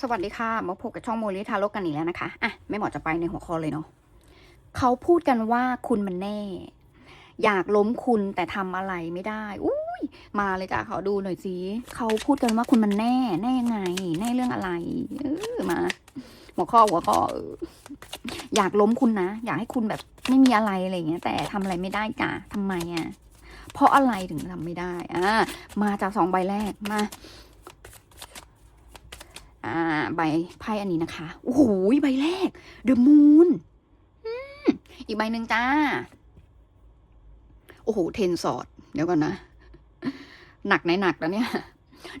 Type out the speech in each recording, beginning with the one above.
สวัสดีค่ะ มาพบกับช่องโมลิทาโลกกันอีกแล้วนะคะ อะ ไม่เหมอจะไปในหัวข้อเลยเนาะเขาพูดกันว่าคุณมันแน่ อยากล้มคุณแต่ทำอะไรไม่ได้ อุ้ยมาเลยจ้ะขอดูหน่อยสิเขาพูดกันว่าคุณมันแน่ แน่ยังไง แน่เรื่องอะไร เออมา หัวข้อหัวข้ออยากล้มคุณนะ อยากให้คุณแบบไม่มีอะไรอะไรเงี้ย แต่ทำอะไรไม่ได้จ้ะทำไมอะเพราะอะไรถึงทำไม่ได้ อ่า มาจากสองใบแรก มา อ่าใบไพ่อันนี้นะคะ โอ้โหใบแรกเดอะมูนอีกใบหนึ่งจ้า โอ้โห เทนสอด เดี๋ยวก่อนนะ หนักในหนักแล้วเนี่ย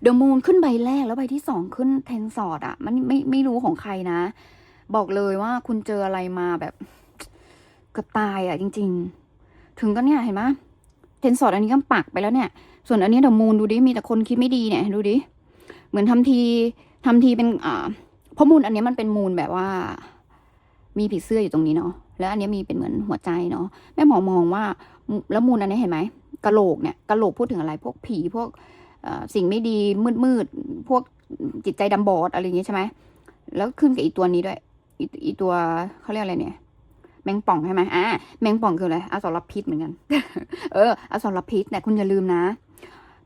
เดอะมูนขึ้นใบแรกแล้วใบที่สองขึ้นเทนสอดอะมันไม่ไม่รู้ของใครนะ บอกเลยว่าคุณเจออะไรมาแบบเกือบตายอะจริง ๆ ถึงก็เนี่ยเห็นไหมเทนสอดอันนี้ก็ปักไปแล้วเนี่ย ส่วนอันนี้เดอะมูนดูดิมีแต่คนคิดไม่ดีเนี่ยดูดิเหมือนทำที ทำทีเป็นอ่าเพราะมูลอันนี้มันเป็นมูลแบบว่า มีผีเสื้ออยู่ตรงนี้เนาะแล้วอันนี้มีเป็นเหมือนหัวใจเนาะแม่หมอมองว่า แล้วมูลอันนี้เห็นไหมกระโหลกเนี่ยกระโหลกพูดถึงอะไร พวกผีพวกสิ่งไม่ดีมืดมืดๆพวกจิตใจดำบอดอะไรอย่างงี้ใช่ไหมแล้วขึ้นกับอีตัวนี้ด้วยอีอีตัวเขาเรียกอะไรเนี่ย แมงป่องใช่ไหมอ่าแมงป่องคืออะไรอสรพิษเหมือนกัน เอออสรพิษแต่ยคุณอย่าลืมนะ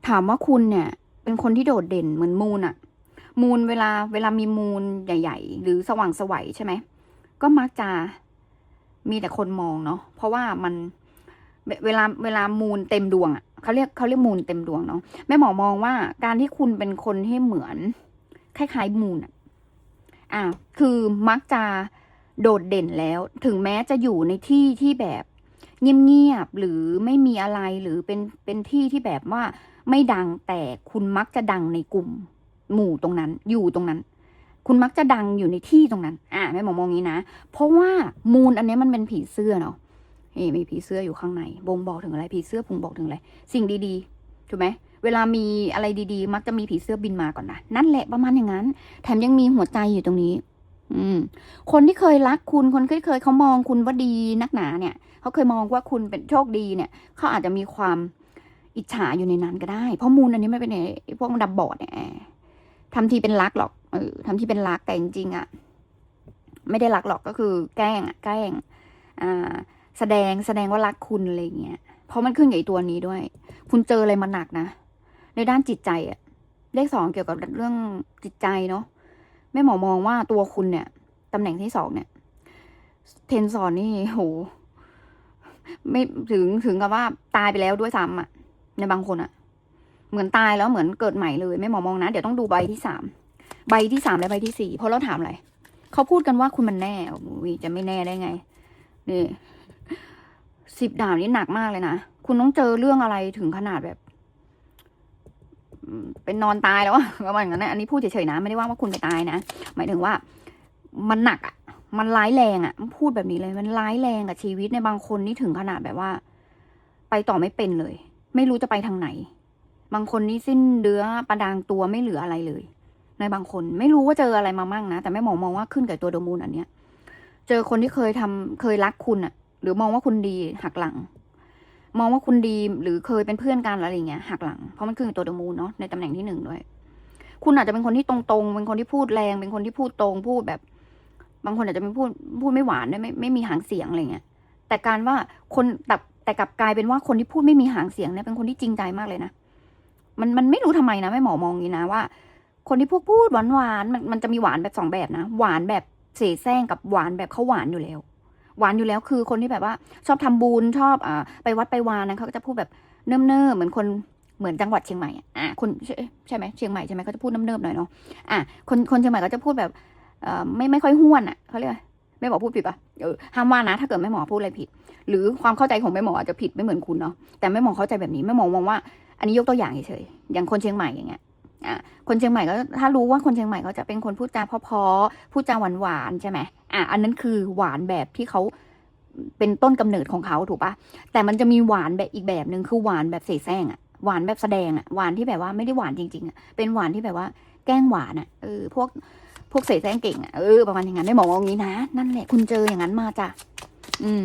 ถามว่าคุณเนี่ย เป็นคนที่โดดเด่นเหมือนมูลอะ มูลเวลาเวลามีมูลใหญ่ ๆ หรือสว่างสวัยใช่ไหมก็มักจะมีแต่คนมองเนาะเพราะว่ามันเวลาเวลามูลเต็มดวงอะ่ะเขาเรียกเขาเรียกมูลเต็มดวงเนาะแม่หมอมองว่าการที่คุณเป็นคนที่เหมือน คล้ายๆมูลอะอ่าคือมักจะโดดเด่นแล้ว ถึงแม้จะอยู่ในที่ที่แบบเงียบๆหรือไม่มีอะไรหรือเป็นเป็นที่ที่แบบว่าไม่ดังแต่คุณมักจะดังในกลุ่ม หมู่ตรงนั้น อยู่ตรงนั้น คุณมักจะดังอยู่ในที่ตรงนั้น อ่าแม่หมอมองงี้นะ เพราะว่ามูลอันนี้มันเป็นผีเสื้อเนาะนี่มีผีเสื้ออยู่ข้างใน บ่งบอกถึงอะไร ผีเสื้อพุงบอกถึงอะไร สิ่งดีๆ ถูกไหม เวลามีอะไรดีๆ มักจะมีผีเสื้อบินมาก่อนนะ นั่นแหละประมาณอย่างนั้น แถมยังมีหัวใจอยู่ตรงนี้ อืม คนที่เคยรักคุณ คนที่เคยเขามองคุณว่าดีนักหนาเนี่ย เขาเคยมองว่าคุณเป็นโชคดีเนี่ย เขาอาจจะมีความอิจฉาอยู่ในนั้นก็ได้ เพราะมูลอันนี้ไม่เป็นไอ้พวกดับบอดเนี่ย ทำทีเป็นรักหรอกเออทำทีเป็นรักแต่จริงๆอะไม่ได้รักหรอกก็คือ แกล้งอะแกล้ง อ่า แสดงแสดงว่ารักคุณอะไรเงี้ยเพราะมันขึ้นกับไอ้ตัวนี้ด้วย คุณเจออะไรมาหนักนะในด้านจิตใจอะเลขสองเกี่ยวกับเรื่องจิตใจเนาะแม่หมอมองว่าตัวคุณเนี่ยตำแหน่งที่สองเนี่ยเทนสอนนี่โห ไม่ถึงถึงกับว่าตายไปแล้วด้วยซ้ำอะในบางคนอะ เหมือนตายแล้วเหมือนเกิดใหม่เลยแม่หมอมองนะ เดี๋ยวต้องดูใบที่สามใบที่สามและใบที่สี่เพราะเราถามอะไรเขาพูดกันว่าคุณมันแน่โอ้ยจะไม่แน่ได้ไงนี่สิบดาวนี่หนักมากเลยนะคุณต้องเจอเรื่องอะไรถึงขนาดแบบเป็นนอนตายแล้วอะประมาณนั้นนะอันนี้พูดเฉยๆนะไม่ได้ว่าว่าคุณไปตายนะหมายถึงว่า มันหนักอะมันร้ายแรงอะพูดแบบนี้เลย มันร้ายแรงกับชีวิตในบางคนนี่ถึงขนาดแบบว่า ไปต่อไม่เป็นเลย ไม่รู้จะไปทางไหน บางคนนี่สิ้นเดือประดางตัวไม่เหลืออะไรเลย ในบางคนไม่รู้ว่าเจออะไรมามั่งนะ แต่แม่หมอมองว่าขึ้นกับตัวโดมูลอันเนี้ย เจอคนที่เคยทำเคยรักคุณอะหรือมองว่าคุณดีหักหลัง มองว่าคุณดีหรือเคยเป็นเพื่อนกันอะไรเงี้ยหักหลังเพราะมันขึ้นกับตัวโดมูลเนาะในตำแหน่งที่หนึ่งด้วย คุณอาจจะเป็นคนที่ตรงๆเป็นคนที่พูดแรง เป็นคนที่พูดตรงพูดแบบ บางคนอาจจะเป็นพูดพูดไม่หวานด้วยไม่ไม่มีหางเสียงอะไรเงี้ยแต่การว่าคนแต่แต่กลับกลายเป็นว่าคนที่พูดไม่มีหางเสียงเนี่ยเป็นคนที่จริงใจมากเลยนะ มันมันไม่รู้ทำไมนะแม่หมอมองอย่างนี้นะว่า คนที่พูดพูดหวานหวานๆมันมันจะมีหวานแบบสองแบบนะ หวานแบบเสแสร้งกับหวานแบบเขาหวานอยู่แล้ว หวานอยู่แล้วคือคนที่แบบว่า ชอบทำบุญชอบอ่าไปวัดไปวานะเขาก็จะพูดแบบเนิ่มเนิบๆเหมือนคนเหมือนจังหวัดเชียงใหม่อะอะคนใช่ใช่ไหมเชียงใหม่ใช่ไหมเขาจะพูดเนิ่มเนิบๆหน่อยเนาะอะคนคนเชียงใหม่ก็จะพูดแบบเอ่อไม่ไม่ค่อยห้วนอะเขาเรียกไรแม่หมอพูดผิดปะเออห้ามว่านะ ถ้าเกิดแม่หมอพูดอะไรผิด หรือความเข้าใจของแม่หมออาจจะผิดไม่เหมือนคุณเนาะแต่แม่หมอเข้าใจแบบนี้แม่หมอมองว่า อันนี้ยกตัวอย่างเฉยๆอย่างคนเชียงใหม่อย่างเงี้ยอะคนเชียงใหม่ก็ถ้ารู้ว่าคนเชียงใหม่เขาจะเป็นคนพูดจาเพราะๆพูดจาหวานๆใช่ไหมอะอันนั้นคือหวานแบบที่เขาเป็นต้นกำเนิดของเขาถูกปะแต่มันจะมีหวานแบบอีกแบบหนึ่งคือหวานแบบเสแสร้งอะหวานแบบแสดงอะหวานที่แบบว่าไม่ได้หวานจริงๆอะเป็นหวานที่แบบว่าแกล้งหวานอะเออพวกพวกเสแสร้งเก่งอะเออประมาณอย่างนั้นได้บอกว่างนี้นะ นั่นแหละคุณเจออย่างนั้นมาจ้ะอืม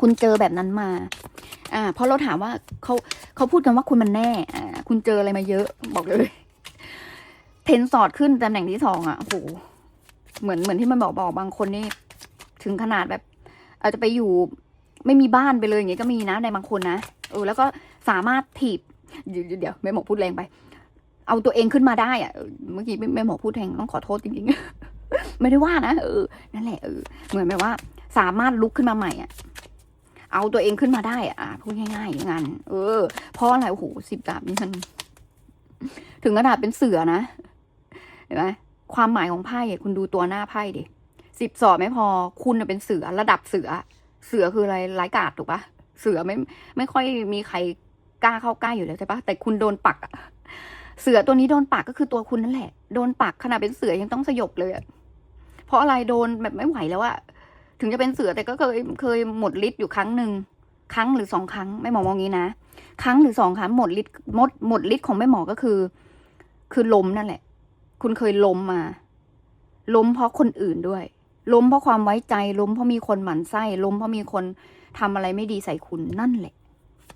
คุณเจอแบบนั้นมา อ่า เพราะเราถามว่าเขาเขาพูดกันว่าคุณมันแน่ อ่า คุณเจออะไรมาเยอะ บอกเลยเทนสอดขึ้นตำแหน่งที่สองอะโอ้โหเหมือนเหมือนที่มันบอกบอกบางคนนี่ ถึงขนาดแบบ อาจจะไปอยู่ไม่มีบ้านไปเลยอย่างเงี้ยก็มีนะในบางคนนะเออแล้วก็สามารถถีบเดี๋ยวเดี๋ยวแม่หมอพูดแรงไป เอาตัวเองขึ้นมาได้อะเออเมื่อกี้แม่หมอพูดแรงต้องขอโทษจริงๆไม่ได้ว่านะเออนั่นแหละเออเหมือนแบบว่า สามารถลุกขึ้นมาใหม่อะ เอาตัวเองขึ้นมาได้อะพูดง่ายๆอย่างนั้นเออเพราะอะไรโอ้โหสิบดาบนี่มัน ถึงขนาดเป็นเสือนะเห็นไหมความหมายของไพ่คุณดูตัวหน้าไพ่ดิสิบสอดไม่พอ คุณน่ะเป็นเสือระดับเสือ เสือคืออะไรร้ายกาจถูกปะเสือไม่ ไม่ค่อยมีใครกล้าเข้าใกล้อยู่แล้วใช่ปะแต่คุณโดนปักอะเสือตัวนี้โดนปักก็คือตัวคุณนั่นแหละ โดนปักขนาดเป็นเสือยังต้องสยบเลยอะเพราะอะไรโดนแบบไม่ไหวแล้วอะ ถึงจะเป็นเสือแต่ก็เคยเคยหมดฤทธิ์อยู่ครั้งหนึ่งครั้งหรือสองครั้งไม่หมอมองงี้นะครั้งหรือสองครั้งหมดฤทธิ์หมดหมดฤทธิ์ของแม่หมอก็คือ คือล้มนั่นแหละ คุณเคยล้มมาล้มเพราะคนอื่นด้วยล้มเพราะความไว้ใจล้มเพราะมีคนหมั่นไส้ล้มเพราะมีคนทำอะไรไม่ดีใส่คุณนั่นแหละ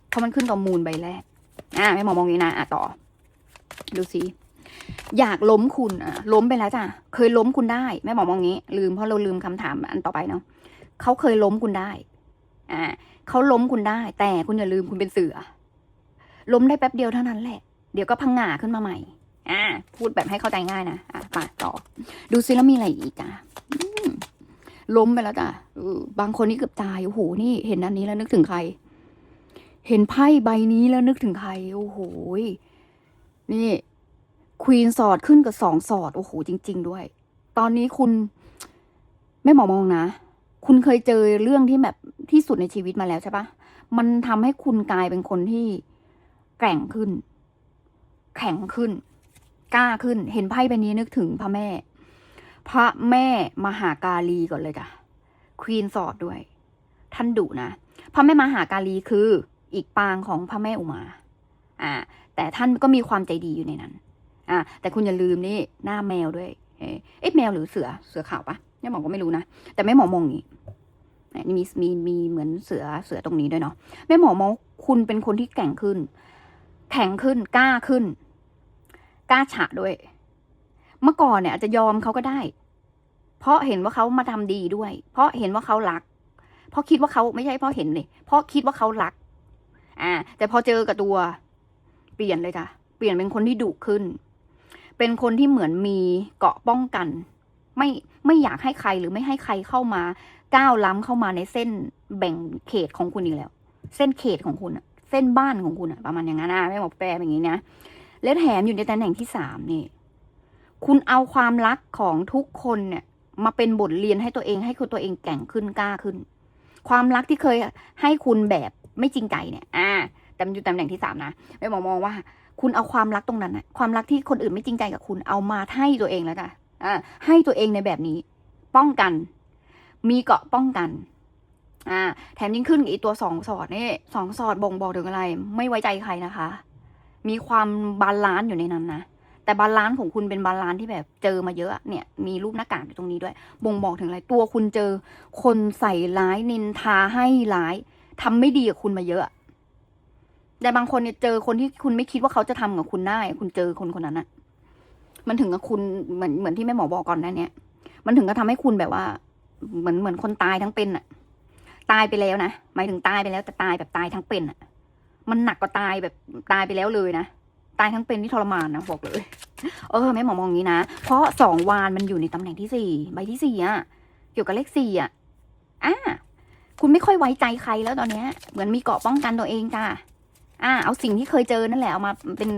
เพราะมันขึ้นต่อมูลใบแรกอ่าไม่หมอมองงี้นะอะต่อ ดูสิ อยากล้มคุณอะล้มไปแล้วจ้ะเคยล้มคุณได้แม่หมอมองงี้ ลืมเพราะเราลืมคำถามอันต่อไปเนาะเขาเคยล้มคุณได้อ่าเขาล้มคุณได้ แต่คุณอย่าลืมคุณเป็นเสือ ล้มได้แป๊บเดียวเท่านั้นแหละ เดี๋ยวก็พังงาขึ้นมาใหม่ อ่า พูดแบบให้เข้าใจง่ายนะอะมาต่อ ดูซิแล้วมีอะไรอีกจ้ะล้มไปแล้วจ้ะบางคนนี่เกือบตายโอ้โหนี่เห็นอันนี้แล้วนึกถึงใคร เห็นไพ่ใบนี้แล้วนึกถึงใครโอ้โหนี่ ควีนสอดขึ้นกับสองสอด โอ้โห จริง ๆ ด้วย ตอนนี้คุณไม่หมอมองนะ คุณเคยเจอเรื่องที่แบบที่สุดในชีวิตมาแล้วใช่ปะมันทำให้คุณกลายเป็นคนที่แกร่งขึ้น แข็งขึ้น กล้าขึ้น เห็นไพ่ใบนี้นึกถึงพระแม่ พระแม่มหากาลีก่อนเลยจ้ะควีนสอดด้วย ท่านดุนะ พระแม่มหากาลีคืออีกปางของพระแม่อุมา อ่า แต่ท่านก็มีความใจดีอยู่ในนั้น อ่าแต่คุณอย่าลืมนี่หน้าแมวด้วย เอ๊ะแมวหรือเสือเสือขาวปะแม่หมอก็ไม่รู้นะ แต่แม่หมอมองอย่างนี้นี่มีมีมีเหมือนเสือเสือตรงนี้ด้วยเนาะแม่หมอมองคุณเป็นคนที่แกร่งขึ้น แข็งขึ้นกล้าขึ้น กล้าฉะด้วย เมื่อก่อนเนี่ยอาจจะยอมเขาก็ได้ เพราะเห็นว่าเขามาทำดีด้วย เพราะเห็นว่าเขารัก เพราะคิดว่าเขาไม่ใช่เพราะเห็นเลยเพราะคิดว่าเขารัก อ่า แต่พอเจอกับตัว เปลี่ยนเลยจ้ะเปลี่ยนเป็นคนที่ดุขึ้น เป็นคนที่เหมือนมีเกาะป้องกัน ไม่ไม่อยากให้ใครหรือไม่ให้ใครเข้ามาก้าวล้ำเข้ามาในเส้นแบ่งเขตของคุณอีกแล้ว เส้นเขตของคุณอะเส้นบ้านของคุณอะประมาณอย่างนั้นนะไม่บอกแปลแบบนี้นะและแถมอยู่ในตำแหน่งที่สามนี่ คุณเอาความรักของทุกคนเนี่ยมาเป็นบทเรียนให้ตัวเองให้คุณตัวเองแก่งขึ้นกล้าขึ้น ความรักที่เคยให้คุณแบบไม่จริงใจเนี่ย อ่า แต่มันอยู่ตำแหน่งที่สามนะ ไม่มองมองว่า คุณเอาความรักตรงนั้นนะความรักที่คนอื่นไม่จริงใจกับคุณ เอามาให้ตัวเองแล้วจ้ะอ่าให้ตัวเองในแบบนี้ ป้องกัน มีเกาะป้องกันอ่าแถมยิ่งขึ้นอีกตัวสองสอดนี่สองสอดบ่งบอกถึงอะไร ไม่ไว้ใจใครนะคะ มีความบาลานซ์อยู่ในนั้นนะแต่บาลานซ์ของคุณเป็นบาลานซ์ที่แบบเจอมาเยอะอะเนี่ยมีรูปหน้ากากอยู่ตรงนี้ด้วย บ่งบอกถึงอะไร ตัวคุณเจอ คนใส่ร้ายนินทาให้ร้ายทำไม่ดีกับคุณมาเยอะ แต่บางคนเนี่ยเจอคนที่คุณไม่คิดว่าเขาจะทำกับคุณได้ คุณเจอคนคนนั้นอะมันถึงกับคุณเหมือนเหมือนที่แม่หมอบอกก่อนหนั้านเนี่ยมันถึงก็ทำให้คุณแบบว่า เหมือนเหมือนคนตายทั้งเป็นอะตายไปแล้วนะหมายถึงตายไปแล้วแต่ตายแบบตายทั้งเป็นอะมันหนักกว่าตายแบบตายไปแล้วเลยนะตายทั้งเป็นที่ทรมานนะบอกเลย เออแม่หมอมองอย่างนี้นะเพราะสองวานมันอยู่ในตำแหน่งที่สี่ใบที่สี่อะเกี่ยวกับเลขสี่อะอ่าคุณไม่ค่อยไว้ใจใครแล้วตอนเนี้ย เหมือนมีเกาะป้องกันตัวเองจ้า อ่าเอาสิ่งที่เคยเจอนั่นแหละเอามาเป็น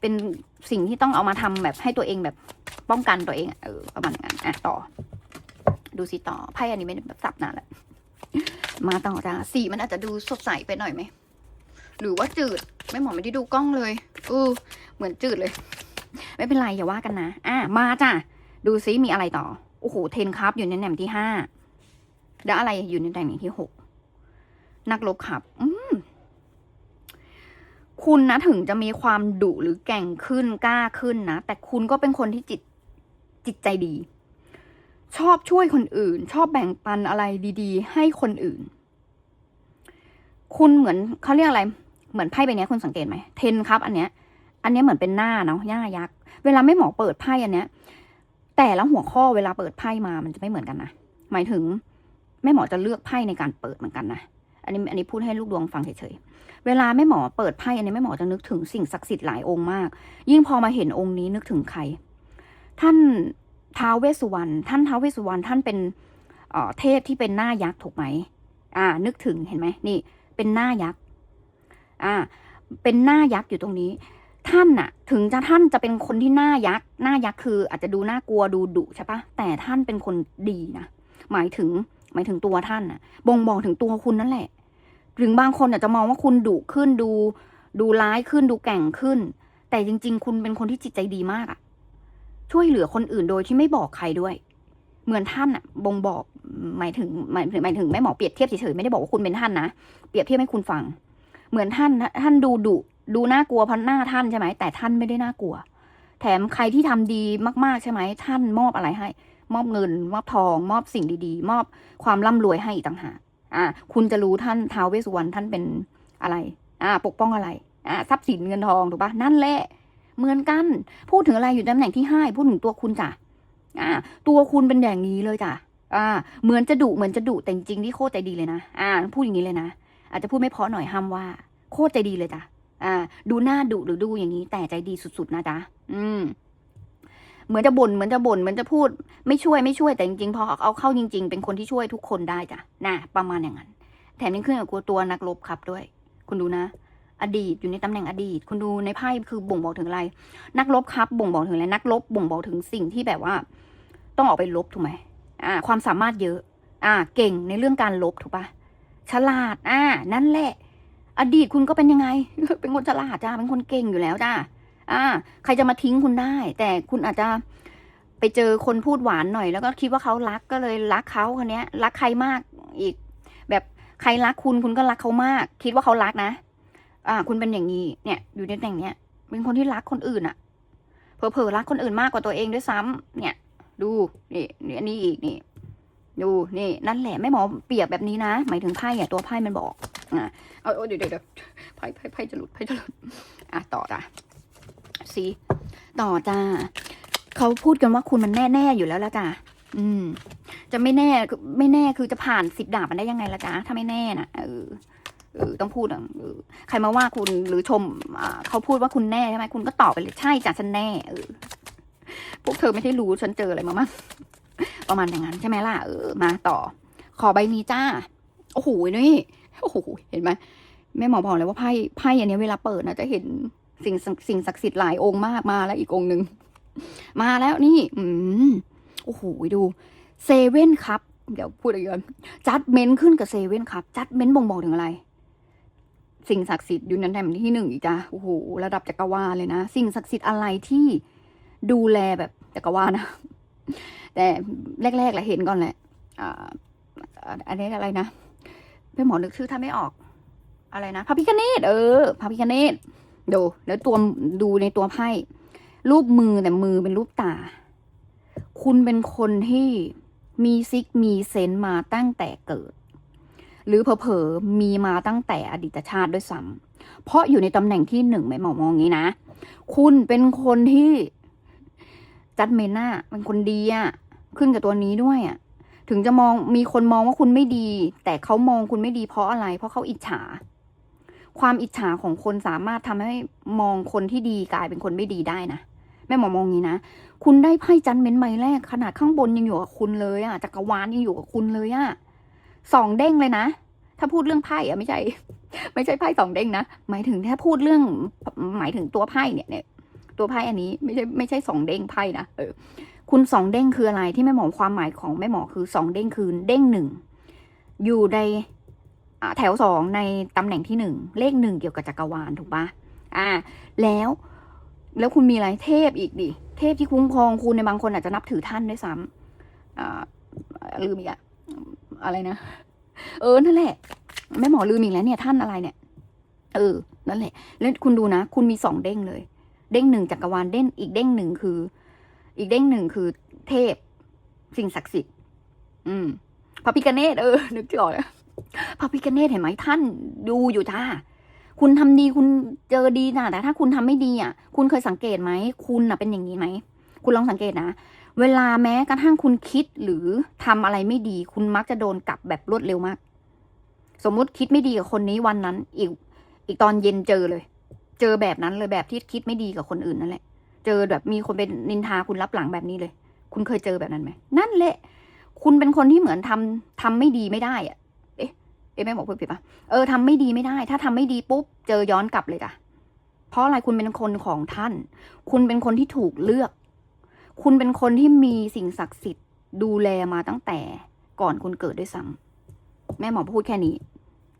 เป็นสิ่งที่ต้องเอามาทำแบบให้ตัวเองแบบป้องกันตัวเองเออประมาณนั้นอะต่อ ดูสิต่อไพ่อันนี้ไม่ได้แบบสับนานแล้วมาต่อจ้าสีมันอาจจะดูสดใสไปหน่อยไหมหรือว่าจืดไม่หมอไม่ได้ดูกล้องเลยเออเหมือนจืดเลย ไม่เป็นไรอย่าว่ากันนะอะมาจ้ะดูซิมีอะไรต่อโอ้โหเทนครับอยู่ในแหน่งที่ห้าแล้วอะไรอยู่ในแหน่งที่หกนักลบขับ อืม คุณนะถึงจะมีความดุหรือแก่งขึ้นกล้าขึ้นนะ แต่คุณก็เป็นคนที่จิตจิตใจดี ชอบช่วยคนอื่น ชอบแบ่งปันอะไรดีๆ ให้คนอื่น คุณเหมือนเขาเรียกอะไร เหมือนไพ่ใบเนี้ยคุณสังเกตไหมเทนครับ อันเนี้ย อันเนี้ยเหมือนเป็นหน้าเนาะหน้ายักษ์เวลาแม่หมอเปิดไพ่อันเนี้ย แต่ละหัวข้อเวลาเปิดไพ่มามันจะไม่เหมือนกันนะหมายถึงแม่หมอจะเลือกไพ่ในการเปิดเหมือนกันนะ อันนี้อันนี้พูดให้ลูกดวงฟังเฉยๆ เวลาแม่หมอเปิดไพ่อันนี้แม่หมอจะนึกถึงสิ่งศักดิ์สิทธิ์หลายองค์มาก ยิ่งพอมาเห็นองค์นี้นึกถึงใคร ท่านท้าวเวสสุวรรณท่านท้าวเวสสุวรรณท่านเป็นเอ่อเทพที่เป็นหน้ายักษ์ถูกไหมอ่า นึกถึงเห็นไหมนี่ เป็นหน้ายักษ์อ่า เป็นหน้ายักษ์อยู่ตรงนี้ ท่านน่ะ ถึงจะท่านจะเป็นคนที่หน้ายักษ์หน้ายักษ์คือ อาจจะดูน่ากลัวดูดุใช่ปะแต่ท่านเป็นคนดีนะหมายถึงหมายถึงตัวท่านน่ะ บ่งบอกถึงตัวคุณนั่นแหละ ถึงบางคนอาจจะมองว่าคุณดุขึ้นดู ดูร้ายขึ้นดูแก่งขึ้น แต่จริง ๆ คุณเป็นคนที่จิตใจดีมากอะช่วยเหลือคนอื่นโดยที่ไม่บอกใครด้วย เหมือนท่านอะบ่งบอกหมายถึงหมายถึงหมายถึงแม่หมอเปรียบเทียบเฉยๆไม่ได้บอกว่าคุณเป็นท่านนะเปรียบเทียบให้คุณฟัง เหมือนท่านท่านดูดุดูน่ากลัวเพราะหน้าท่านใช่ไหมแต่ท่านไม่ได้น่ากลัว แถมใครที่ทำดีมากๆใช่ไหมท่านมอบอะไรให้ มอบเงิน มอบทอง มอบสิ่งดีๆ มอบความร่ำรวยให้อีกต่างหาก อ่าคุณจะรู้ท่านท้าวเวสสุวรรณท่านเป็นอะไร อ่า ปกป้องอะไร อ่าทรัพย์สินเงินทองถูกปะนั่นแหละเหมือนกัน พูดถึงอะไรอยู่ตำแหน่งที่ห้าพูดถึงตัวคุณจ้ะอ่า ตัวคุณเป็นอย่างนี้เลยจ้ะอ่า เหมือนจะดุเหมือนจะดุแต่จริงๆที่โคตรใจดีเลยนะอ่า พูดอย่างนี้เลยนะอาจจะพูดไม่เพาะหน่อยห้ามว่า โคตรใจดีเลยจ้ะอ่า ดูหน้าดุหรือดูอย่างนี้แต่ใจดีสุดๆนะจ๊ะอืม เหมือนจะบ่นเหมือนจะบ่นเหมือนจะพูด ไม่ช่วยไม่ช่วยแต่จริงๆพอเอาเข้าจริง ๆ เป็นคนที่ช่วยทุกคนได้จ้ะน่ะประมาณอย่างนั้น แถมยังขึ้นกับตัวนักรบครับด้วย คุณดูนะ อดีตอยู่ในตำแหน่งอดีต คุณดูในไพ่คือบ่งบอกถึงอะไร นักรบครับ บ่งบอกถึงอะไรนักรบบ่งบอกถึงสิ่งที่แบบว่า ต้องออกไปรบถูกไหมอ่า ความสามารถเยอะ อ่า เก่งในเรื่องการรบถูกปะฉลาด อ่า นั่นแหละ อดีตคุณก็เป็นยังไง เป็นคนฉลาดจ้าเป็นคนเก่งอยู่แล้วจ้า อ่า ใครจะมาทิ้งคุณได้ แต่คุณอาจจะไปเจอคนพูดหวานหน่อย แล้วก็คิดว่าเขารักก็เลยรักเขาคนนี้รักใครมากอีก แบบใครรักคุณคุณก็รักเขามาก คิดว่าเขารักนะ อ่า คุณเป็นอย่างนี้เนี่ยอยู่ในแหน่งเนี้ยเป็นคนที่รักคนอื่นอะเผลอๆรักคนอื่นมากกว่าตัวเองด้วยซ้ำเนี่ย ดูนี่นี่อันนี้อีกนี่ ดูนี่นั่นแหละไม่หมอเปรียบแบบนี้นะ หมายถึงไพ่เนี่ยตัวไพ่มันบอกอะเอาเอาเดี๋ยวเดี๋ยวเดี๋ยวไพ่ไพ่ไพ่จะหลุดไพ่จะหลุดอะต่อจ้ะ สีต่อจ้าเขาพูดกันว่าคุณมันแน่แน่ๆอยู่แล้วละจ้ะอืม จะไม่แน่ไม่แน่คือจะผ่านสิบดาบมันได้ยังไงละจ๊ะถ้าไม่แน่น่ะเออเออต้องพูดอะใครมาว่าคุณหรือชมอ่าเขาพูดว่าคุณแน่ใช่ไหมคุณก็ตอบไปเลยใช่จ้ะฉันแน่เออพวกเธอไม่ใช่รู้ฉันเจออะไรมามั้งประมาณอย่างนั้นใช่ไหมล่ะเออมาต่อ ขอใบนี้จ้าโอ้โหนี่โอ้โหเห็นไหมแม่หมอบอกเลยว่าไพ่ไพ่อันนี้เวลาเปิดนะจะเห็น สิ่งสิ่งศักดิ์สิทธิ์หลายองค์มากมาแล้วอีกองค์หนึ่งมาแล้วนี่ อืมโอ้โหดูเซเว่นครับเดี๋ยวพูดอีกอนจัดเมนขึ้นกับเซเว่นครับ จัดเมนบ่งบอกถึงอะไร สิ่งศักดิ์สิทธิ์อยู่ในแถมที่หนึ่งอีกจ้าโอ้โหระดับจักรวาลเลยนะ สิ่งศักดิ์สิทธิ์อะไรที่ดูแลแบบจักรวาลนะแต่แรกๆแหละเห็นก่อนแหละอ่าอันนี้อะไรนะเป็นหมอนึกชื่อท่านไม่ออก อะไรนะพระพิคเนตเออพระพิคเนต ดูแล้วตัวดูในตัวไพ่รูปมือแต่มือเป็นรูปตา คุณเป็นคนที่มีซิกมีเซนมาตั้งแต่เกิด หรือเผลอๆมีมาตั้งแต่อดีตชาติด้วยซ้ำเพราะอยู่ในตำแหน่งที่หนึ่งไหมหมอมองงี้นะ คุณเป็นคนที่จัดเมน่าเป็นคนดีอะขึ้นกับตัวนี้ด้วยอะถึงจะมองมีคนมองว่าคุณไม่ดี แต่เขามองคุณไม่ดีเพราะอะไร เพราะเขาอิจฉา ความอิจฉาของคนสามารถทำให้มองคนที่ดีกลายเป็นคนไม่ดีได้นะแม่หมอมองงี้นะคุณได้ไพ่จันเม้นใบแรกขนาดข้างบนยังอยู่กับคุณเลยอะจักรวาลยังอยู่กับคุณเลยอะสองเด้งเลยนะ ถ้าพูดเรื่องไพ่อะไม่ใช่ ไม่ใช่ไพ่สองเด้งนะหมายถึงถ้าพูดเรื่องหมายถึงตัวไพ่เนี่ยเนี่ยตัวไพ่อันนี้ไม่ใช่ไม่ใช่สองเด้งไพ่นะเออคุณสองเด้งคืออะไรที่แม่หมอความหมายของแม่หมอคือสองเด้งคือเด้งหนึ่งอยู่ใน แถวสองในตำแหน่งที่หนึ่งเลขหนึ่งเกี่ยวกับจักรวาลถูกปะอ่า แล้วแล้วคุณมีอะไรเทพอีกดิ เทพที่คุ้มครองคุณในบางคนอาจจะนับถือท่านด้วยซ้ำอ่าลืมอีกอะอะไรนะ เออ นั่นแหละแม่หมอลืมอีกแล้วเนี่ยท่านอะไรเนี่ย เออ นั่นแหละ แล้วคุณดูนะ คุณมีสองเด้งเลย เด้งหนึ่งจักรวาลเด้งอีกเด้งหนึ่งคือ อีกเด้งหนึ่งคือ เทพ สิ่งศักดิ์สิทธิ์ อืมพระพิคเนตเออ นึกจะออกแล้ว พระพิคเนตเห็นไหมท่านดูอยู่จ้าคุณทำดีคุณเจอดีนะแต่ถ้าคุณทำไม่ดีอะ คุณเคยสังเกตไหมคุณอะเป็นอย่างนี้ไหมคุณลองสังเกตนะเวลาแม้กระทั่งคุณคิดหรือทำอะไรไม่ดี คุณมักจะโดนกลับแบบรวดเร็วมาก สมมุติคิดไม่ดีกับคนนี้วันนั้น อีก อีกตอนเย็นเจอเลย เจอแบบนั้นเลยแบบที่คิดไม่ดีกับคนอื่นนั่นแหละ เจอแบบมีคนเป็นนินทาคุณรับหลังแบบนี้เลย คุณเคยเจอแบบนั้นไหมนั่นแหละ คุณเป็นคนที่เหมือนทำทำไม่ดีไม่ได้อะ เอ๊ะแม่บอกพูดผิดปะเออทำไม่ดีไม่ได้ ถ้าทำไม่ดีปุ๊บเจอย้อนกลับเลยจ้ะเพราะอะไรคุณเป็นคนของท่าน คุณเป็นคนที่ถูกเลือก คุณเป็นคนที่มีสิ่งศักดิ์สิทธิ์ ดูแลมาตั้งแต่ก่อนคุณเกิดด้วยซ้ำแม่หมอพูดแค่นี้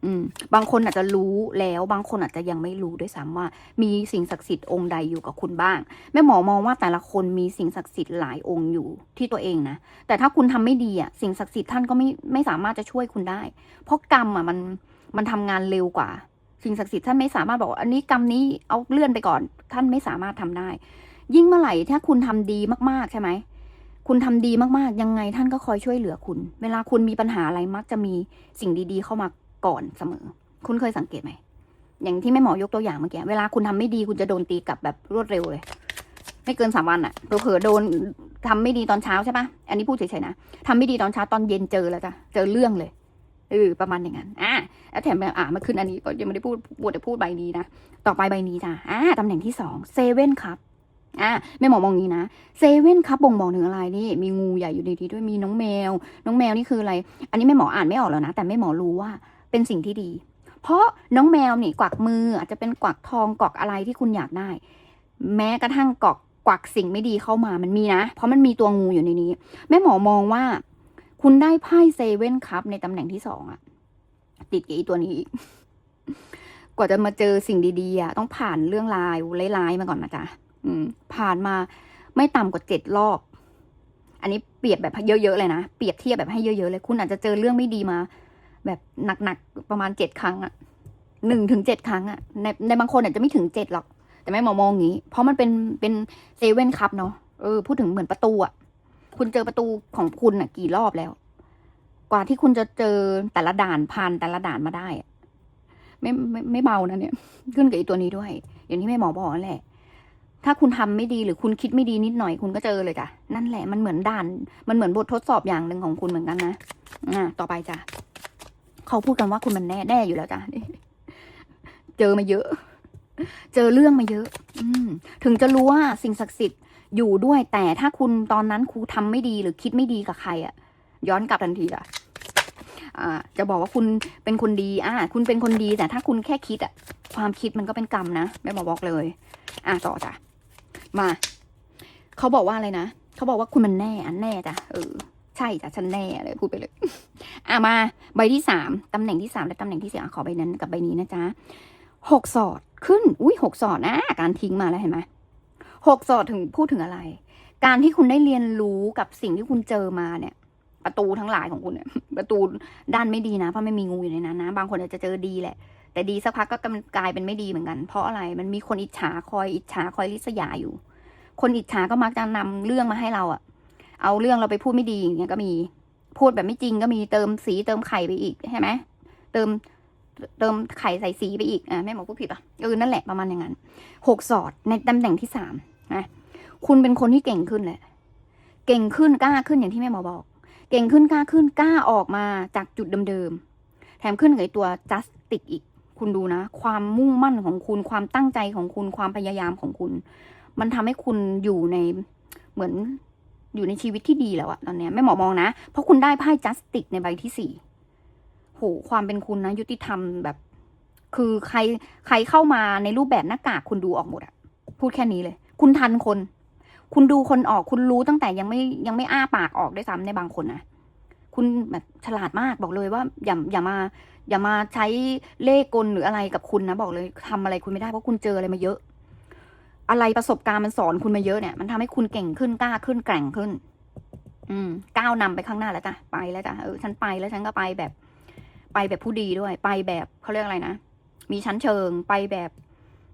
อืมบางคนอาจจะรู้แล้วบางคนอาจจะยังไม่รู้ด้วยซ้ำว่า มีสิ่งศักดิ์สิทธิ์องค์ใดอยู่กับคุณบ้าง แม่หมอมองว่าแต่ละคนมีสิ่งศักดิ์สิทธิ์หลายองค์อยู่ที่ตัวเองนะแต่ถ้าคุณทำไม่ดีอะสิ่งศักดิ์สิทธิ์ท่านก็ไม่ไม่สามารถจะช่วยคุณได้ เพราะกรรมอะมันมันทำงานเร็วกว่า สิ่งศักดิ์สิทธิ์ท่านไม่สามารถบอกอันนี้กรรมนี้เอาเลื่อนไปก่อน ท่านไม่สามารถทำได้ ยิ่งเมื่อไหร่ถ้าคุณทำดีมากๆใช่ไหมคุณทำดีมากๆ ยังไงท่านก็คอยช่วยเหลือคุณ เวลาคุณมีปัญหาอะไรมักจะมีสิ่งดีๆ เข้ามา ก่อนเสมอ คุณเคยสังเกตไหม อย่างที่แม่หมอยกตัวอย่างเมื่อกี้ เวลาคุณทำไม่ดีคุณจะโดนตีกลับแบบรวดเร็วเลย ไม่เกินสามวันอะเผลอโดนทำไม่ดีตอนเช้าใช่ปะอันนี้พูดเฉยๆนะทำไม่ดีตอนเช้าตอนเย็นเจอแล้วจ้ะ เจอเรื่องเลยเออประมาณอย่างนั้น อะแล้วแถมอะมาขึ้นอันนี้ก็ยังไม่ได้พูดพูดแต่พูดใบนี้นะ ต่อไปใบนี้จ้ะ อ่าตำแหน่งที่สองเซเว่นครับอ่าแม่หมอมองอย่างนี้นะเซเว่นครับบ่งบอกถึงอะไรนี่ มีงูใหญ่อยู่ในนี้ด้วยมีน้องแมว น้องแมวนี่คืออะไร อันนี้แม่หมออ่านไม่ออกแล้วนะ แต่แม่หมอรู้ว่า เป็นสิ่งที่ดี เพราะน้องแมวนี่กวักมืออาจจะเป็นกวักทองกวักอะไรที่คุณอยากได้ แม้กระทั่งกวักกวักสิ่งไม่ดีเข้ามามันมีนะ เพราะมันมีตัวงูอยู่ในนี้ แม่หมอมองว่า คุณได้ไพ่เซเว่นครับในตำแหน่งที่สองอะติดกับไอีตัวนี้อีกกว่าจะมาเจอสิ่งดีๆอะต้องผ่านเรื่องรายร้ายๆมาก่อนนะจ๊ะอืม ผ่านมาไม่ต่ำกว่าเจ็ดรอบ อันนี้เปรียบแบบเยอะๆเลยนะ เปรียบเทียบแบบให้เยอะๆเลย คุณอาจจะเจอเรื่องไม่ดีมา แบบหนักๆประมาณเจ็ดครั้งอะหนึ่งถึงเจ็ดครั้งอะในในบางคนอาจจะไม่ถึงเจ็ดหรอก แต่แม่หมอมองอย่างนี้ เพราะมันเป็นเป็นเซเว่นคัพเนาะเออพูดถึงเหมือนประตูอะคุณเจอประตูของคุณอะกี่รอบแล้ว กว่าที่คุณจะเจอแต่ละด่านผ่านแต่ละด่านมาได้ไม่ไม่ไม่เบานะเนี่ย ขึ้นกับไอตัวนี้ด้วย อย่างที่แม่หมอบอกนั่นแหละ ถ้าคุณทำไม่ดีหรือคุณคิดไม่ดีนิดหน่อยคุณก็เจอเลยจ้ะนั่นแหละมันเหมือนด่าน มันเหมือนบททดสอบอย่างหนึ่งของคุณเหมือนกันนะอ่าต่อไปจ้ะ เขาพูดกันว่าคุณมันแน่แน่อยู่แล้วจ้ะเจอมาเยอะ เจอเรื่องมาเยอะ อืถึงจะรู้ว่าสิ่งศักดิ์สิทธิ์อยู่ด้วย แต่ถ้าคุณตอนนั้นครูทำไม่ดีหรือคิดไม่ดีกับใครอะย้อนกลับทันทีจ้ะอ่าจะบอกว่าคุณเป็นคนดี อ่า คุณเป็นคนดี แต่ถ้าคุณแค่คิดอะความคิดมันก็เป็นกรรมนะแม่หมอบอกเลย อ่าต่อจ้ะมา เขาบอกว่าอะไรนะ เขาบอกว่าคุณมันแน่อันแน่จ้ะเออ ใช่จ้ะฉันแน่เลยพูดไปเลย อะมาใบที่สามตำแหน่งที่สามและตำแหน่งที่สี่ขอใบนั้นกับใบนี้นะจ๊ะหกสอดขึ้น อุ้ยหกสอดนะ การทิ้งมาแล้วเห็นไหมหกสอดถึงพูดถึงอะไร การที่คุณได้เรียนรู้กับสิ่งที่คุณเจอมาเนี่ย ประตูทั้งหลายของคุณเนี่ย ประตูด้านไม่ดีนะเพราะไม่มีงูอยู่ในนั้นนะบางคนอาจจะเจอดีแหละ แต่ดีสักพักก็กลายเป็นไม่ดีเหมือนกัน เพราะอะไรมันมีคนอิจฉาคอยอิจฉาคอยริษยาอยู่ คนอิจฉาก็มักจะนำเรื่องมาให้เราอะ เอาเรื่องเราไปพูดไม่ดีอย่างเงี้ยก็มี พูดแบบไม่จริงก็มีเติมสีเติมไข่ไปอีกใช่ไหมเติมเติมไข่ใส่สีไปอีกอ่าแม่หมอพูดผิดปะเออนั่นแหละประมาณอย่างนั้นหกสอดในตำแหน่งที่สามนะคุณเป็นคนที่เก่งขึ้นแหละเก่งขึ้นกล้าขึ้นอย่างที่แม่หมอบอก เก่งขึ้นกล้าขึ้นกล้าออกมาจากจุดเดิมๆแถมขึ้นกับตัว justice อีก คุณดูนะ ความมุ่งมั่นของคุณความตั้งใจของคุณความพยายามของคุณ มันทำให้คุณอยู่ในเหมือน อยู่ในชีวิตที่ดีแล้วอะตอนเนี้ยแม่หมอมองนะ เพราะคุณได้ไพ่ justice ในใบที่สี่โหความเป็นคุณนะ ยุติธรรมแบบ คือใครใครเข้ามาในรูปแบบหน้ากากคุณดูออกหมดอะพูดแค่นี้เลย คุณทันคน คุณดูคนออกคุณรู้ตั้งแต่ยังไม่ยังไม่อ้าปากออกด้วยซ้ำในบางคนนะคุณแบบฉลาดมากบอกเลยว่าอย่าอย่ามา อย่ามาใช้เล่กลหรืออะไรกับคุณนะบอกเลยทำอะไรคุณไม่ได้เพราะคุณเจออะไรมาเยอะ อะไรประสบการณ์มันสอนคุณมาเยอะเนี่ย มันทำให้คุณเก่งขึ้นกล้าขึ้นแกร่งขึ้น อืมก้าวนำไปข้างหน้าแล้วจ้ะไปแล้วจ้ะเออฉันไปแล้วฉันก็ไปแบบ ไปแบบผู้ดีด้วย ไปแบบเขาเรียกอะไรนะมีชั้นเชิงไปแบบ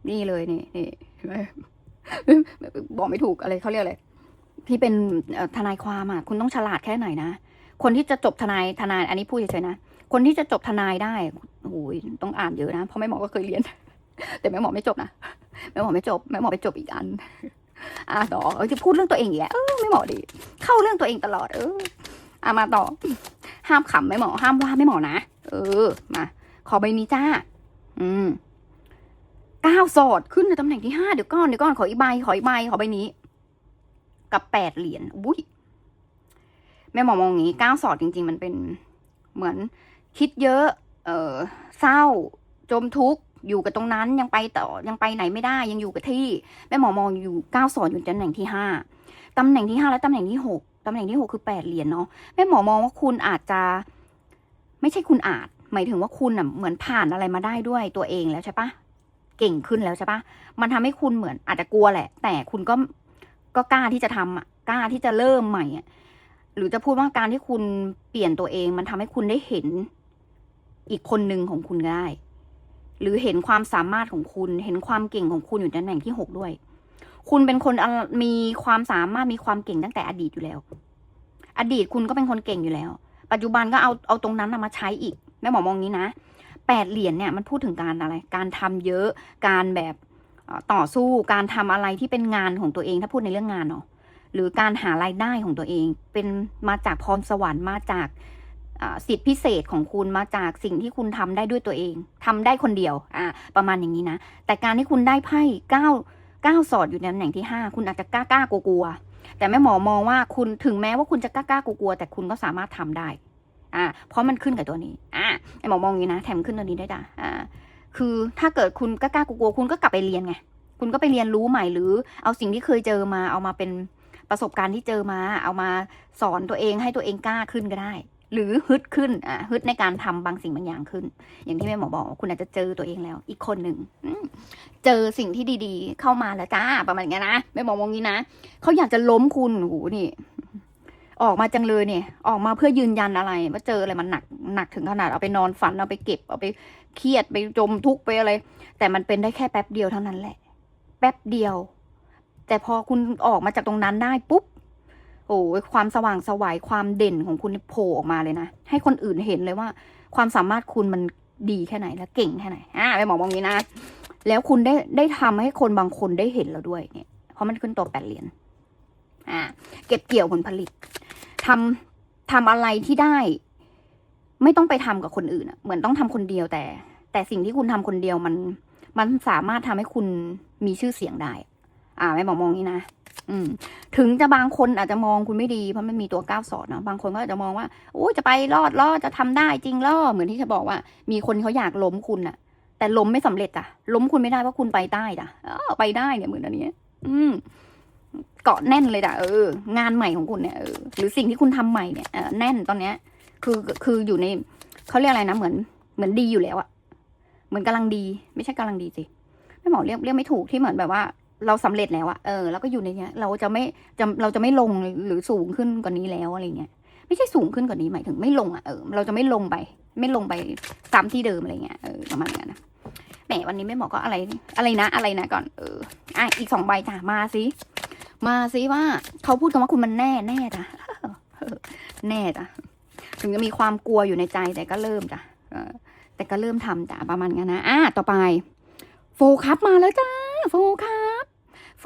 นี่เลยนี่นี่บอกไม่ถูกอะไรเขาเรียกอะไรที่เป็นทนายความอะคุณต้องฉลาดแค่ไหนนะคนที่จะจบทนายทนายอันนี้พูดเฉยๆนะคนที่จะจบทนายได้โอ้ยต้องอ่านเยอะนะเพราะไม่หมอก็เคยเรียน แต่แม่หมอไม่จบนะแม่หมอไม่จบแม่หมอไปจบอีกอันอะต่อจะพูดเรื่องตัวเองอีกแล้วเออไม่หมอดี เข้าเรื่องตัวเองตลอด เอออะมาต่อ ห้ามขำไม่หมอห้ามว่าไม่หมอนะเออมาขอใบนี้จ้า อืมก้าวสอดขึ้นในตำแหน่งที่ห้าเดี๋ยวก่อนเดี๋ยวก่อนขออีกใบขออีกใบขอใบนี้ กับแปดเหรียญอุ้ยแม่หมอมองอย่างนี้ก้าวสอดจริง ๆ มันเป็นเหมือนคิดเยอะ เออเศร้า จมทุกข์ อยู่กับตรงนั้นยังไปต่อยังไปไหนไม่ได้ยังอยู่กับที่แม่หมอมองอยู่ก้าวสอนอยู่ตำแหน่งที่ห้าตำแหน่งที่ห้าและตำแหน่งที่หกตำแหน่งที่หกคือแปดเหรียญเนาะแม่หมอมองว่าคุณอาจจะ ไม่ใช่คุณอาจ หมายถึงว่าคุณอะเหมือนผ่านอะไรมาได้ด้วยตัวเองแล้วใช่ปะเก่งขึ้นแล้วใช่ปะมันทำให้คุณเหมือนอาจจะกลัวแหละ แต่คุณก็ก็กล้าที่จะทำอะกล้าที่จะเริ่มใหม่อะหรือจะพูดว่าการที่คุณเปลี่ยนตัวเอง มันทำให้คุณได้เห็นอีกคนหนึ่งของคุณก็ได้ หรือเห็นความสามารถของคุณ เห็นความเก่งของคุณอยู่ในตำแหน่งที่หกด้วย คุณเป็นคนมีความสามารถมีความเก่งตั้งแต่อดีตอยู่แล้ว อดีตคุณก็เป็นคนเก่งอยู่แล้ว ปัจจุบันก็เอาเอาตรงนั้นมาใช้อีกแม่หมอมองงี้นะแปดเหรียญเนี่ยมันพูดถึงการอะไร การทำเยอะ การแบบต่อสู้การทำอะไรที่เป็นงานของตัวเองถ้าพูดในเรื่องงานเนาะหรือการหารายได้ของตัวเอง เป็นมาจากพรสวรรค์มาจาก สิทธิพิเศษของคุณมาจากสิ่งที่คุณทำได้ด้วยตัวเองทำได้คนเดียวอ่าประมาณอย่างนี้นะ แต่การที่คุณได้ไพ่เก้าเก้าสอดอยู่ในตำแหน่งที่ห้าคุณอาจจะกล้ากล้ากลัวกลัวแต่แม่หมอมองว่าคุณถึงแม้ว่าคุณจะกล้ากล้ากลัวกลัวแต่คุณก็สามารถทำได้อ่าเพราะมันขึ้นกับตัวนี้อ่าแม่หมอมองอย่างนี้นะแถมขึ้นตัวนี้ได้จ้ะอ่าคือถ้าเกิดคุณกล้ากล้ากลัวกลัวคุณก็กลับไปเรียนไงคุณก็ไปเรียนรู้ใหม่หรือ เอาสิ่งที่เคยเจอมาเอามาเป็นประสบการณ์ที่เจอมา เอามาสอนตัวเองให้ตัวเองกล้าขึ้นก็ได้ หรือฮึดขึ้นอ่าฮึดในการทำบางสิ่งบางอย่างขึ้น อย่างที่แม่หมอบอกคุณอาจจะเจอตัวเองแล้ว อีกคนหนึ่งเจอสิ่งที่ดีๆ เข้ามาแล้วจ้าประมาณงนี้นะแม่หมอมองนี้นะเขาอยากจะล้มคุณโอ้โหนี่ ออกมาจังเลยเนี่ย ออกมาเพื่อยืนยันอะไรว่าเจออะไรมันหนักหนักถึงขนาดเอาไปนอนฝันเอาไปเก็บ เอาไปเครียดไปจมทุกข์ไปอะไร แต่มันเป็นได้แค่แป๊บเดียวเท่านั้นแหละ แป๊บเดียว แต่พอคุณออกมาจากตรงนั้นได้ปุ๊บ โอ้ยความสว่างสวายความเด่นของคุณโผล่ออกมาเลยนะ ให้คนอื่นเห็นเลยว่า ความสามารถคุณมันดีแค่ไหนและเก่งแค่ไหนอ่าไปหมอมองอย่างนี้นะ แล้วคุณได้ได้ทำให้คนบางคนได้เห็นแล้วด้วยเนี่ย เพราะมันขึ้นตัวแปดเหรียญอ่า เก็บเกี่ยวผลผลิตทำทำอะไรที่ได้ ไม่ต้องไปทำกับคนอื่นอะเหมือนต้องทำคนเดียวแต่ แต่สิ่งที่คุณทำคนเดียวมัน มันสามารถทำให้คุณมีชื่อเสียงได้ อ่าไม่บอกมองนี้นะ อืมถึงจะบางคนอาจจะมองคุณไม่ดีเพราะมันมีตัวก้าวสอนเนาะบางคนก็อาจจะมองว่าโอ้จะไปรอดรอดจะทำได้จริงรอดเหมือนที่จะบอกว่า มีคนเขาอยากล้มคุณอะแต่ล้มไม่สำเร็จอะล้มคุณไม่ได้เพราะคุณไปได้จ้ะไปได้เนี่ยเหมือนอันนี้อืมเกาะแน่นเลยจ้ะเอองานใหม่ของคุณเนี่ยเออหรือสิ่งที่คุณทำใหม่เนี่ยแน่นตอนเนี้ย คือคืออยู่ในเขาเรียกอะไรนะเหมือนเหมือนดีอยู่แล้วอะเหมือนกำลังดี ไม่ใช่กำลังดีสิไม่หมอเรียกเรียกไม่ถูกที่เหมือนแบบว่า เราสำเร็จแล้วอะเออแล้วก็อยู่ในเนี้ย เราจะไม่จะเราจะไม่ลงหรือสูงขึ้นกว่านี้แล้วอะไรเงี้ยไม่ใช่สูงขึ้นกว่านี้หมายถึงไม่ลงอะเออเราจะไม่ลงไป ไม่ลงไปซ้ำที่เดิมอะไรเงี้ยเออประมาณนั้นนะแหมวันนี้ไม่หมอก็อะไรอะไรนะอะไรนะก่อนเอออะอีกสองใบจ้ะมาสิมาสิว่าเขาพูดกันว่าคุณมันแน่แน่จ้ะแน่จ้ะถึงจะมีความกลัวอยู่ในใจแต่ก็เริ่มจ้ะเออแต่ก็เริ่มทำจ้ะประมาณนั้นนะอะต่อไป โฟคัสมาแล้วจ้าโฟคัส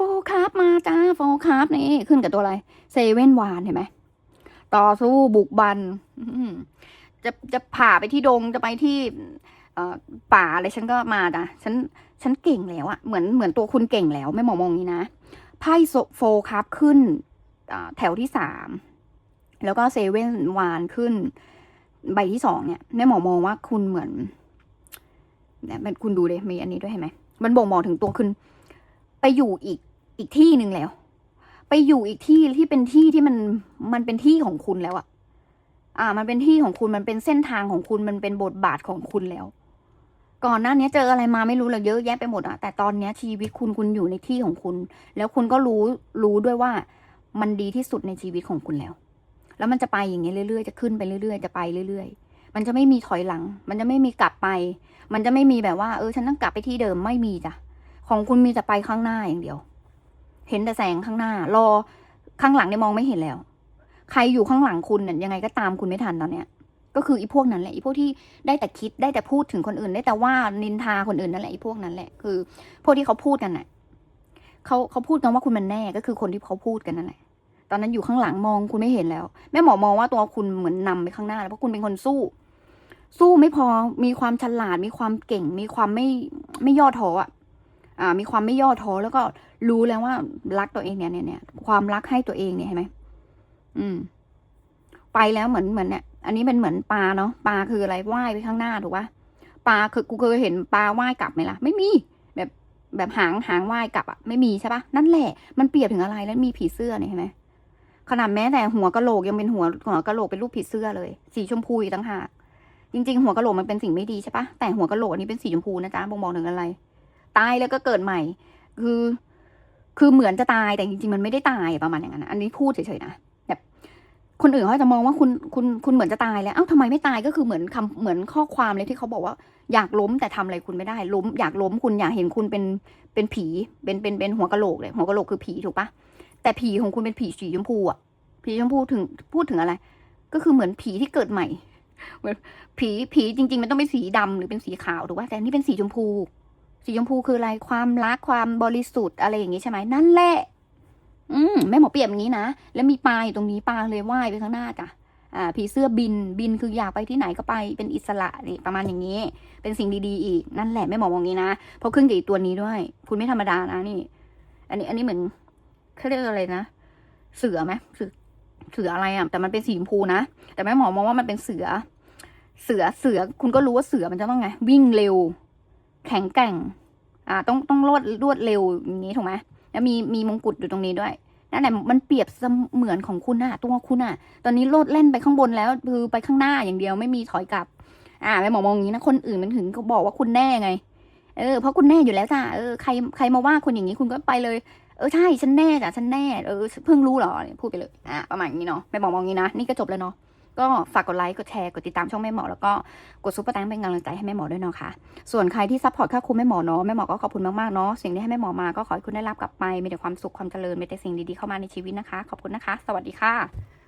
โฟคัสมาจ้าโฟคัสนี่ขึ้นกับตัวอะไรเซเว่นวานเห็นไหมต่อสู้บุกบันอืมจะจะผ่าไปที่ดงจะไปที่ป่าอะไรฉันก็มาจ้ะฉันฉันเก่งแล้วอะเหมือนเหมือนตัวคุณเก่งแล้วไม่มองมองนี้นะไพ่โซโฟคัสขึ้นแถวที่สามแล้วก็เซเว่นวานขึ้น ใบที่สองเนี่ยแม่หมอมองว่าคุณเหมือนเนี่ยมันคุณดูเลยมีอันนี้ด้วยเห็นไหมมันบ่งบอกถึงตัวคุณไปอยู่อีก อีกที่หนึ่งแล้ว ไปอยู่อีกที่ที่เป็นที่ที่มันมันเป็นที่ของคุณแล้วอะอ่า มันเป็นที่ของคุณมันเป็นเส้นทางของคุณมันเป็นบทบาทของคุณแล้ว ก่อนหน้านี้เจออะไรมาไม่รู้เลยเยอะแยะไปหมดอะแต่ตอนนี้ชีวิตคุณคุณอยู่ในที่ของคุณ แล้วคุณก็รู้รู้ด้วยว่ามันดีที่สุดในชีวิตของคุณแล้ว แล้วมันจะไปอย่างเงี้ยเรื่อยๆจะขึ้นไปเรื่อยๆจะไปเรื่อย ๆ มันจะไม่มีถอยหลัง มันจะไม่มีกลับไป มันจะไม่มีแบบว่า เออ ฉันต้องกลับไปที่เดิมไม่มีจ้ะของคุณมีแต่ไปข้างหน้าอย่างเดียว เห็นแต่แสงข้างหน้า รอข้างหลังเนี่ยมองไม่เห็นแล้ว ใครอยู่ข้างหลังคุณเนี่ยยังไงก็ตามคุณไม่ทันตอนเนี้ย ก็คืออีพวกนั้นแหละอีพวกที่ได้แต่คิดได้แต่พูดถึงคนอื่น ได้แต่ว่านินทาคนอื่นนั่นแหละอีพวกนั้นแหละคือ พวกที่เขาพูดกันน่ะเขาเขาพูดกันว่าคุณมันแน่ก็คือคนที่เขาพูดกันนั่นแหละตอนนั้นอยู่ข้างหลังมองคุณไม่เห็นแล้ว แม่หมอมองว่าตัวคุณเหมือนนำไปข้างหน้าแล้วเพราะคุณเป็นคนสู้ สู้ไม่พอมีความฉลาด มีความเก่ง มีความไม่ไม่ย่อท้ออะอ่า มีความไม่ย่อท้อแล้วก็ รู้แล้วว่ารักตัวเองเนี่ยเนี่ยเนี่ยความรักให้ตัวเองเนี่ยเห็นไหมอืม ไปแล้วเหมือนเหมือนเนี่ย อันนี้เป็นเหมือนปลาเนาะปลาคืออะไรว่ายไปข้างหน้าถูกปะปลาคือกูเคยเห็นปลาว่ายกลับไหมล่ะ ไม่มีแบบแบบหางหางว่ายกลับอะไม่มีใช่ปะนั่นแหละมันเปรียบถึงอะไรแล้วมีผีเสื้อเนี่ยเห็นไหมขนาดแม้แต่หัวกะโหลกยังเป็นหัวหัวกะโหลกเป็นรูปผีเสื้อเลย สีชมพูต่างหากจริงๆ หัวกะโหลกมันเป็นสิ่งไม่ดีใช่ปะแต่หัวกะโหลกอันนี้เป็นสีชมพูนะจ๊ะบ่งบอกถึงอะไร ตายแล้วก็เกิดใหม่ คือ คือเหมือนจะตายแต่จริงๆมันไม่ได้ตายประมาณอย่างนั้นอันนี้พูดเฉยๆนะแบบคนอื่นเขาจะมองว่าคุณคุณคุณเหมือนจะตายแล้วเอ้าทำไมไม่ตายก็คือเหมือนคำเหมือนข้อความเลยที่เขาบอกว่า อยากล้มแต่ทำอะไรคุณไม่ได้ ล้ม อยากล้มคุณอยากเห็นคุณเป็นเป็นผีเป็นเป็นเป็นหัวกะโหลกเลยหัวกะโหลกคือผีถูกปะแต่ผีของคุณเป็นผีสีชมพูอะผีชมพูถึงพูดถึงอะไร ก็คือเหมือนผีที่เกิดใหม่เหมือนผีผีจริง ๆ มันต้องเป็นสีดำหรือเป็นสีขาวถูกปะแต่นี่เป็นสีชมพู สีชมพูคืออะไรความรักความบริสุทธิ์อะไรอย่างงี้ใช่ไหมนั่นแหละ อืมแม่หมอเปรียบอย่างนี้นะแล้วมีปลาอยู่ตรงนี้ปลาเลยว่ายไปข้างหน้าจ้ะอ่าผีเสื้อบินบินคืออยากไปที่ไหนก็ไปเป็นอิสระนี่ประมาณอย่างนี้ เป็นสิ่งดีๆ อีกนั่นแหละแม่หมอมองงี้นะเพราะขึ้นกับอีกตัวนี้ด้วย คุณไม่ธรรมดานะนี่ อันนี้อันนี้เหมือนเขาเรียกอะไรนะเสือไหมเสือเสืออะไรอะแต่มันเป็นสีชมพูนะแต่แม่หมอมองว่ามันเป็นเสือ เสือเสือคุณก็รู้ว่าเสือมันจะต้องไง วิ่งเร็ว แข็งแกร่ง อ่า ต้องต้องรวดรวดเร็วอย่างนี้ถูกไหมแล้วมีมีมงกุฎอยู่ตรงนี้ด้วยนั่นแหละมันเปรียบเสมือนของคุณอะตัวคุณอะตอนนี้โลดเล่นไปข้างบนแล้วคือไปข้างหน้าอย่างเดียวไม่มีถอยกลับ อ่าแม่หมอมองอย่างนี้นะคนอื่นมันถึงเขาบอกว่าคุณแน่ไง เออเพราะคุณแน่อยู่แล้วจ้ะเออใครใครมาว่าคุณอย่างนี้คุณก็ไปเลย เออใช่ฉันแน่จ้ะฉันแน่เออเพิ่งรู้เหรอพูดไปเลยอะประมาณนี้เนาะแม่หมอมองอย่างนี้นะนี่ก็จบแล้วเนาะ ก็ฝากกดไลค์กดแชร์กดติดตามช่องแม่หมอแล้วก็กดซุปเปอร์แตงเป็นกำลังใจให้แม่หมอด้วยเนาะค่ะส่วนใครที่ซัพพอร์ตค่าคุมแม่หมอเนาะแม่หมอก็ขอบคุณมากๆเนาะสิ่งที่ให้แม่หมอมาก็ขอให้คุณได้รับกลับไปมีแต่ความสุขความเจริญมีแต่สิ่งดีๆเข้ามาในชีวิตนะคะ ขอบคุณนะคะ สวัสดีค่ะ